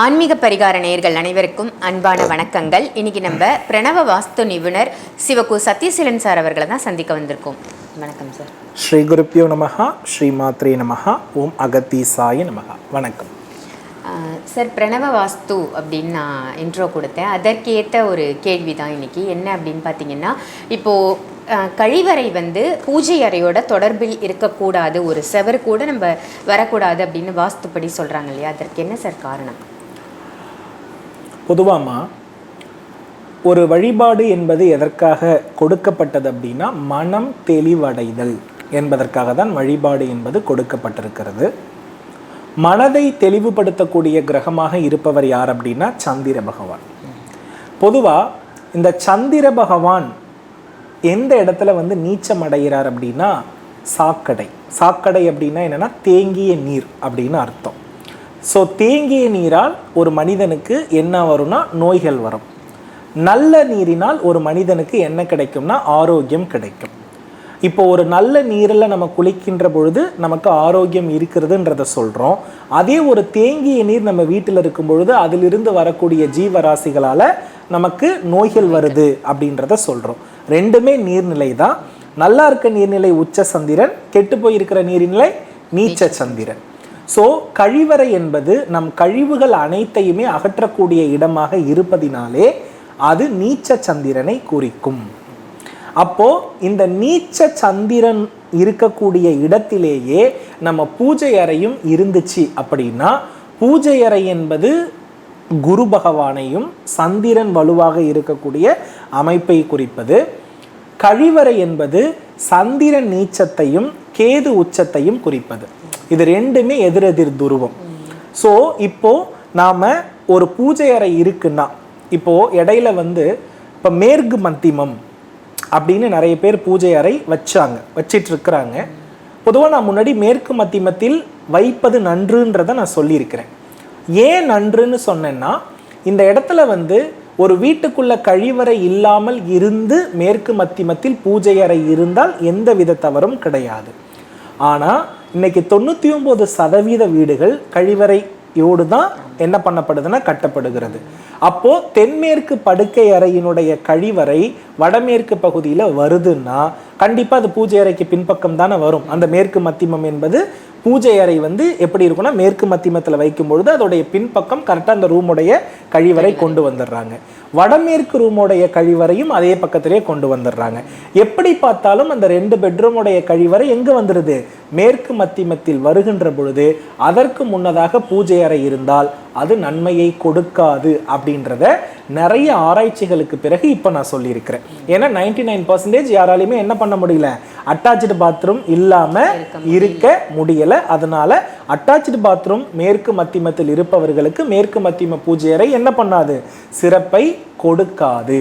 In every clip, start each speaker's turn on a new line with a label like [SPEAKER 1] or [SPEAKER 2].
[SPEAKER 1] ஆன்மீக பரிகார நேயர்கள் அனைவருக்கும் அன்பான வணக்கங்கள். இன்னைக்கு நம்ம பிரணவ வாஸ்து நிபுணர் சிவகு சத்யசீலன் சார் அவர்களை தான் சந்திக்க வந்திருக்கோம். வணக்கம் சார்.
[SPEAKER 2] ஸ்ரீ குருப்பியோ நமஹா ஸ்ரீ மாத்ரே நமஹா ஓம் அகத்தீசாய நமஹா. வணக்கம்.
[SPEAKER 1] ஆஹ் சார் பிரணவ வாஸ்து அப்படின்னு நான் இன்ட்ரோ கொடுத்தேன். அதற்கேற்ற ஒரு கேள்வி தான் இன்னைக்கு. என்ன அப்படின்னு பார்த்தீங்கன்னா இப்போது கழிவறை வந்து பூஜை அறையோட தொடர்பில் இருக்கக்கூடாது. ஒரு செவர் கூட நம்ம வரக்கூடாது அப்படின்னு வாஸ்துப்படி சொல்கிறாங்க இல்லையா? அதற்கு என்ன சார் காரணம்?
[SPEAKER 2] பொதுவாமா ஒரு வழிபாடு என்பது எதற்காக கொடுக்கப்பட்டது அப்படின்னா மனம் தெளிவடைதல் என்பதற்காக தான் வழிபாடு என்பது கொடுக்கப்பட்டிருக்கிறது. மனதை தெளிவுபடுத்தக்கூடிய கிரகமாக இருப்பவர் யார் அப்படின்னா சந்திர பகவான். பொதுவாக இந்த சந்திர பகவான் எந்த இடத்துல வந்து நீச்சம் அடைகிறார் அப்படின்னா சாக்கடை. சாக்கடை அப்படின்னா என்னென்னா தேங்கிய நீர் அப்படின்னு அர்த்தம். ஸோ தேங்கிய நீரால் ஒரு மனிதனுக்கு என்ன வரும்னா நோய்கள் வரும். நல்ல நீரினால் ஒரு மனிதனுக்கு என்ன கிடைக்கும்னா ஆரோக்கியம் கிடைக்கும். இப்போ ஒரு நல்ல நீரில் நம்ம குளிக்கின்ற பொழுது நமக்கு ஆரோக்கியம் இருக்கிறதுன்றத சொல்கிறோம் அதே ஒரு தேங்கிய நீர் நம்ம வீட்டில் இருக்கும் பொழுது அதிலிருந்து வரக்கூடிய ஜீவராசிகளால் நமக்கு நோய்கள் வருது அப்படின்றத சொல்கிறோம் ரெண்டுமே நீர்நிலை தான். நல்லா இருக்க நீர்நிலை உச்ச சந்திரன் கெட்டு போயிருக்கிற நீர்நிலை நீச்ச சந்திரன். ஸோ கழிவறை என்பது நம் கழிவுகள் அனைத்தையுமே அகற்றக்கூடிய இடமாக இருப்பதினாலே அது நீச்ச சந்திரனை குறிக்கும். அப்போ இந்த நீச்ச சந்திரன் இருக்கக்கூடிய இடத்திலேயே நம்ம பூஜை அறையும் இருந்துச்சு அப்படின்னா பூஜை அறை என்பது குரு பகவானையும் சந்திரன் வலுவாக இருக்கக்கூடிய அமைப்பை குறிப்பது. கழிவறை என்பது சந்திரன் நீச்சத்தையும் கேது உச்சத்தையும் குறிப்பது. இது ரெண்டுமே எதிரெதிர் துருவம். ஸோ இப்போ நாம ஒரு பூஜை அறை இருக்குன்னா இப்போ இடையில வந்து இப்போ மேற்கு மத்திமம் அப்படின்னு நிறைய பேர் பூஜை அறை வச்சாங்க வச்சிட்டு இருக்கிறாங்க பொதுவாக நான் முன்னாடி மேற்கு மத்திமத்தில் வைப்பது நன்றுன்றதை நான் சொல்லியிருக்கிறேன். ஏன் நன்றுன்னு சொன்னேன்னா இந்த இடத்துல வந்து ஒரு வீட்டுக்குள்ள கழிவறை இல்லாமல் இருந்து மேற்கு மத்திமத்தில் பூஜை அறை இருந்தால் எந்த வித தவறும் கிடையாது. ஆனால் இன்னைக்கு தொண்ணூற்றி ஒம்பது சதவீத வீடுகள் கழிவறையோடு தான் என்ன பண்ணப்படுதுன்னா கட்டப்படுகிறது. அப்போது தென்மேற்கு படுக்கை அறையினுடைய கழிவறை வடமேற்கு பகுதியில் வருதுன்னா கண்டிப்பாக அது பூஜை அறைக்கு பின்பக்கம் தானே வரும். அந்த மேற்கு மத்திமம் என்பது பூஜை அறை வந்து எப்படி இருக்கும்னா மேற்கு மத்திமத்தில் வைக்கும் பொழுது அதோடைய பின்பக்கம் கரெக்டாக அந்த ரூமுடைய கழிவறை கொண்டு வந்துடுறாங்க. வடமேற்கு ரூமுடைய கழிவறையும் அதே பக்கத்திலே கொண்டு வந்துடுறாங்க. எப்படி பார்த்தாலும் அந்த ரெண்டு பெட்ரூமுடைய கழிவறை எங்கே வந்துடுது மேற்கு மத்திமத்தில் வருகின்ற பொழுது அதற்கு முன்னதாக பூஜை அறை இருந்தால் அது நன்மையை கொடுக்காது அப்படின்றத நிறைய ஆராய்ச்சிகளுக்கு பிறகு இப்போ நான் சொல்லியிருக்கிறேன். ஏன்னா நைன்டி நைன் பர்சன்டேஜ் யாராலையுமே என்ன பண்ண முடியல? அட்டாச்சு பாத்ரூம் இல்லாமல் இருக்க முடியல. அதனால அட்டாச்சு பாத்ரூம் மேற்கு மத்திமத்தில் இருப்பவர்களுக்கு மேற்கு மத்திம பூஜை அறை என்ன பண்ணாது? சிறப்பை கொடுக்காது.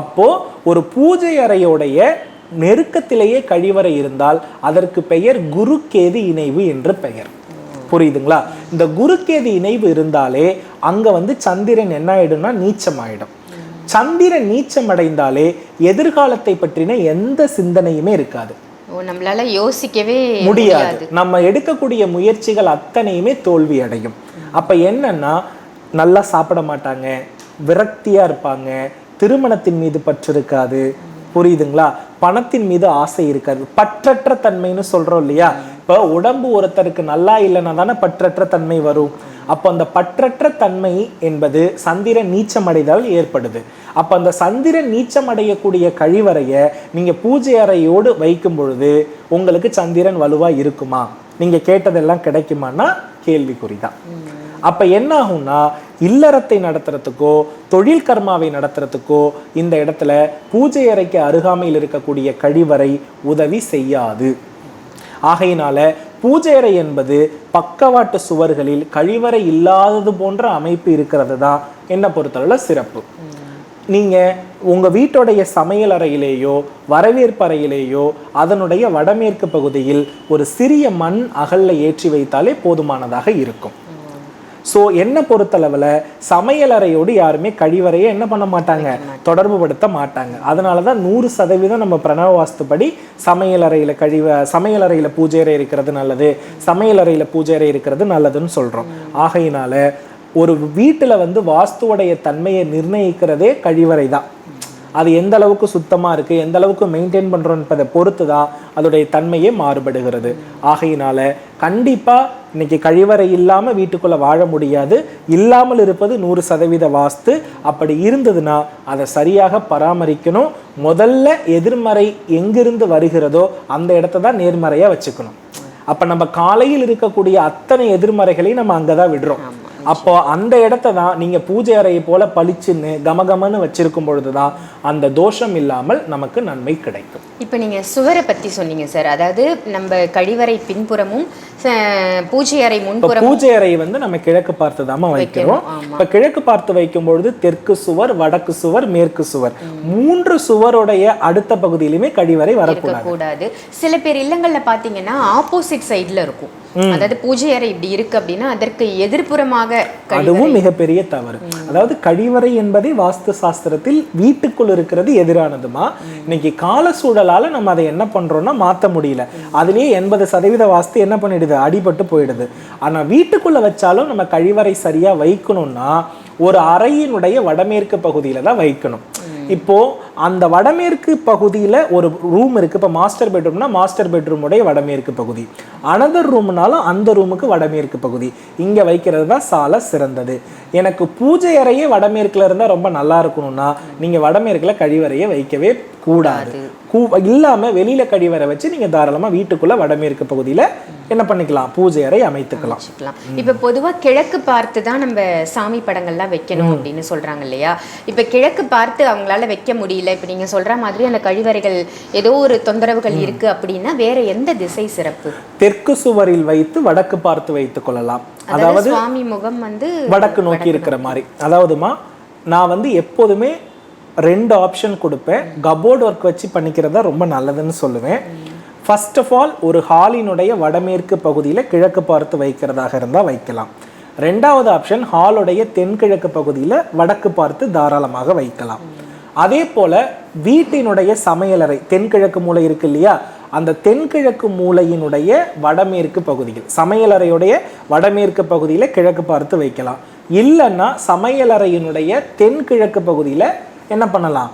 [SPEAKER 2] அப்போ ஒரு பூஜை அறையோடைய நெருக்கத்திலேயே கழிவறை இருந்தால் அதற்கு பெயர் குருக்கேது இணைவு என்று பெயர். புரியுதுங்களா? இந்த குருக்கேது இணைவு இருந்தாலே அங்க வந்து சந்திரன் என்ன ஆயிடும்னா நீச்சம் ஆயிடும். சந்திரன் நீச்சம் அடைந்தாலே எதிர்காலத்தை பற்றின எந்த சிந்தனையுமே இருக்காது.
[SPEAKER 1] நம்மளால யோசிக்கவே
[SPEAKER 2] முடியாது. நம்ம எடுக்கக்கூடிய முயற்சிகள் அத்தனையுமே தோல்வி அடையும். அப்ப என்னன்னா நல்லா சாப்பிட மாட்டாங்க விரக்தியா இருப்பாங்க திருமணத்தின் மீது பற்று இருக்காது. புரியுதுங்களா? பணத்தின் மீது ஆசை இருக்காது. பற்றற்ற தன்மைன்னு சொல்றோம் இல்லையா? இப்போ உடம்பு ஒருத்தருக்கு நல்லா இல்லைன்னா தானே பற்றற்ற தன்மை வரும். அப்போ அந்த பற்றற்ற தன்மை என்பது சந்திரன் நீச்சமடைதல் ஏற்படுது. அப்போ அந்த சந்திரன் நீச்சம் அடையக்கூடிய கழிவறையை நீங்கள் பூஜை அறையோடு வைக்கும் பொழுது உங்களுக்கு சந்திரன் வலுவாக இருக்குமா? நீங்கள் கேட்டதெல்லாம் கிடைக்குமான்னா கேள்விக்குறிதான். அப்போ என்ன ஆகும்னா இல்லறத்தை நடத்துறதுக்கோ தொழில் கர்மாவை நடத்துறதுக்கோ இந்த இடத்துல பூஜை அறைக்கு அருகாமையில் இருக்கக்கூடிய கழிவறை உதவி செய்யாது. ஆகையினால பூஜை அறை என்பது பக்கவாட்டு சுவர்களில் கழிவறை இல்லாதது போன்ற அமைப்பு இருக்கிறது தான் என்னை பொறுத்தளவுல சிறப்பு. நீங்க உங்க வீட்டுடைய சமையல் அறையிலேயோ வரவேற்பறையிலேயோ அதனுடைய வடமேற்கு பகுதியில் ஒரு சிறிய மண் அகல்ல ஏற்றி வைத்தாலே போதுமானதாக இருக்கும். ஸோ என்ன பொறுத்தளவில் சமையலறையோடு யாருமே கழிவறையை என்ன பண்ண மாட்டாங்க? தொடர்பு படுத்த மாட்டாங்க. அதனால தான் நூறு சதவீதம் நம்ம பிரணவ வாஸ்துப்படி சமையலறையில் கழிவ சமையலறையில் பூஜையறை பூஜை அறை இருக்கிறது நல்லது சமையலறையில் பூஜையறை பூஜை அறை இருக்கிறது நல்லதுன்னு சொல்கிறோம் ஆகையினால ஒரு வீட்டில் வந்து வாஸ்துவுடைய தன்மையை நிர்ணயிக்கிறதே கழிவறை தான். அது எந்த அளவுக்கு சுத்தமாக இருக்குது எந்த அளவுக்கு மெயின்டைன் பண்ணுறோன்றதை பொறுத்து தான் அதோடைய தன்மையே மாறுபடுகிறது. ஆகையினால கண்டிப்பாக இன்னைக்கு கழிவறை இல்லாமல் வீட்டுக்குள்ளே வாழ முடியாது. இல்லாமல் இருப்பது நூறு சதவீத வாஸ்து. அப்படி இருந்ததுன்னா அதை சரியாக பராமரிக்கணும். முதல்ல எதிர்மறை எங்கிருந்து வருகிறதோ அந்த இடத்த தான் நேர்மறையாக வச்சுக்கணும். அப்போ நம்ம காலையில் இருக்கக்கூடிய அத்தனை எதிர்மறைகளையும் நம்ம அங்கே தான் விடுறோம். அப்போ அந்த இடத்த தான் நீங்க பூஜை அறையை போல பளிச்சுன்னு கமகமன்னு வச்சிருக்கும் பொழுது தான் அந்த தோஷம் இல்லாமல் நமக்கு நன்மை கிடைக்கும்.
[SPEAKER 1] இப்போ நீங்கள் சுவரை பற்றி சொன்னீங்க சார். அதாவது நம்ம கழிவறை பின்புறமும் பூஜை அறை
[SPEAKER 2] இப்போ
[SPEAKER 1] முன்புறமும்
[SPEAKER 2] பூஜை அறை வந்து நம்ம கிழக்கு பார்த்து தாம வைக்கிறோம். இப்போ கிழக்கு பார்த்து வைக்கும் பொழுது தெற்கு சுவர் வடக்கு சுவர் மேற்கு சுவர். மூன்று சுவருடைய அடுத்த பகுதியிலுமே கழிவறை வரக்கூடாது.
[SPEAKER 1] சில பேர் இல்லங்கள்ல பாத்தீங்கன்னா ஆப்போசிட் சைடுல இருக்கும். அதாவது பூஜை அறை இப்படி இருக்கு அப்படின்னா அதற்கு எதிர்ப்புறமாக
[SPEAKER 2] அதுவும் மிகப்பெரிய தவறு. அதாவது கழிவறை என்பதே வாஸ்து சாஸ்திரத்தில் வீட்டுக்குள் இருக்கிறது எதிரானதுமா? இன்னைக்கு கால சூழலால நம்ம அதை என்ன பண்றோம்னா மாத்த முடியல. அதுலயே எண்பது சதவீத வாஸ்து என்ன பண்ணிடுது? அடிபட்டு போயிடுது. ஆனா வீட்டுக்குள்ள வச்சாலும் நம்ம கழிவறை சரியா வைக்கணும்னா ஒரு அறையினுடைய வடமேற்கு பகுதியில தான் வைக்கணும். இப்போ அந்த வடமேற்கு பகுதியில ஒரு ரூம் இருக்கு. இப்போ மாஸ்டர் பெட்ரூம்னா மாஸ்டர் பெட்ரூமுடைய வடமேற்கு பகுதி. அனதர் ரூம்னாலும் அந்த ரூமுக்கு வடமேற்கு பகுதி. இங்க வைக்கிறது தான் சால சிறந்தது. எனக்கு பூஜை அறையே வடமேற்குல இருந்தா ரொம்ப நல்லா இருக்கணும்னா நீங்க வடமேற்குல கழிவறையை வைக்கவே கூடாது. கூ- இல்லாம வெளியில கழிவறை வச்சு நீங்க தாராளமா வீட்டுக்குள்ள வடமேற்கு பகுதியில என்ன பண்ணிக்கலாம்? பூஜை அறை அமைத்துக்கலாம்.
[SPEAKER 1] இப்ப பொதுவா கிழக்கு பார்த்து தான் நம்ம சாமி படங்கள்லாம் வைக்கணும் அப்படின்னு சொல்றாங்க இல்லையா? இப்ப கிழக்கு பார்த்து அவங்களால வைக்க முடியல. இப்ப நீங்க சொல்ற மாதிரி அந்த கழிவறைகள் ஏதோ ஒரு தொந்தரவுகள் இருக்கு அப்படின்னா வேற எந்த திசை சிறப்பு?
[SPEAKER 2] தெற்கு சுவரில் வைத்து வடக்கு பார்த்து வைத்துக் கொள்ளலாம்.
[SPEAKER 1] அதாவது சுவாமி முகம் வந்து
[SPEAKER 2] வடக்கு நோக்கி இருக்கிற மாதிரி. அதாவதுமா நான் வந்து எப்போதுமே ரெண்டு ஆப்ஷன் கொடுப்பேன். கபோர்டு ஒர்க் வச்சு பண்ணிக்கிறதா ரொம்ப நல்லதுன்னு சொல்லுவேன். ஃபர்ஸ்ட் ஆஃப் ஆல் ஒரு ஹாலினுடைய வடமேற்கு பகுதியில் கிழக்கு பார்த்து வைக்கிறதாக இருந்தால் வைக்கலாம். ரெண்டாவது ஆப்ஷன் ஹாலுடைய தென்கிழக்கு பகுதியில் வடக்கு பார்த்து தாராளமாக வைக்கலாம். அதே போல் வீட்டினுடைய சமையலறை தென்கிழக்கு மூலை இருக்கு இல்லையா? அந்த தென்கிழக்கு மூலையினுடைய வடமேற்கு பகுதியில் சமையலறையுடைய வடமேற்கு பகுதியில் கிழக்கு பார்த்து வைக்கலாம். இல்லைன்னா சமையலறையினுடைய தென்கிழக்கு பகுதியில் என்ன பண்ணலாம்?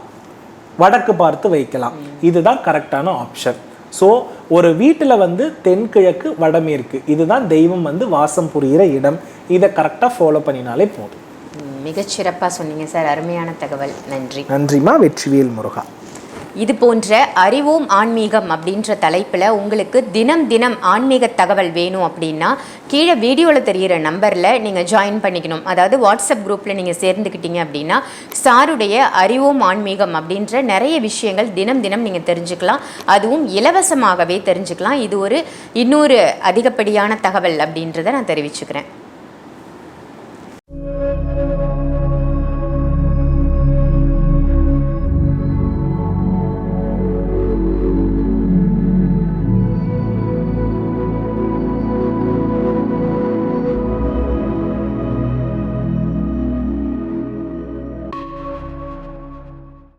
[SPEAKER 2] வடக்கு பார்த்து வைக்கலாம். இதுதான் கரெக்டான ஆப்ஷன் ஸோ ஒரு வீட்டில் வந்து தென்கிழக்கு வடமேற்கு இதுதான் தெய்வம் வந்து வாசம் புரிகிற இடம். இதை கரெக்டாக ஃபாலோ பண்ணினாலே போதும்.
[SPEAKER 1] ம், மிகச்சிறப்பா சொன்னீங்க சார். அருமையான தகவல். நன்றி.
[SPEAKER 2] நன்றிமா வெற்றிவேல் முருகா.
[SPEAKER 1] இது போன்ற அறிவோம் ஆன்மீகம் அப்படின்ற தலைப்பில் உங்களுக்கு தினம் தினம் ஆன்மீக தகவல் வேணும் அப்படின்னா கீழே வீடியோவில் தெரிகிற நம்பரில் நீங்கள் ஜாயின் பண்ணிக்கணும். அதாவது வாட்ஸ்அப் குரூப்பில் நீங்கள் சேர்ந்துக்கிட்டீங்க அப்படின்னா சாருடைய அறிவோம் ஆன்மீகம் அப்படின்ற நிறைய விஷயங்கள் தினம் தினம் நீங்கள் தெரிஞ்சுக்கலாம். அதுவும் இலவசமாகவே தெரிஞ்சுக்கலாம். இது ஒரு இன்னொரு அதிகப்படியான தகவல் அப்படின்றத நான் தெரிவிச்சுக்கிறேன்.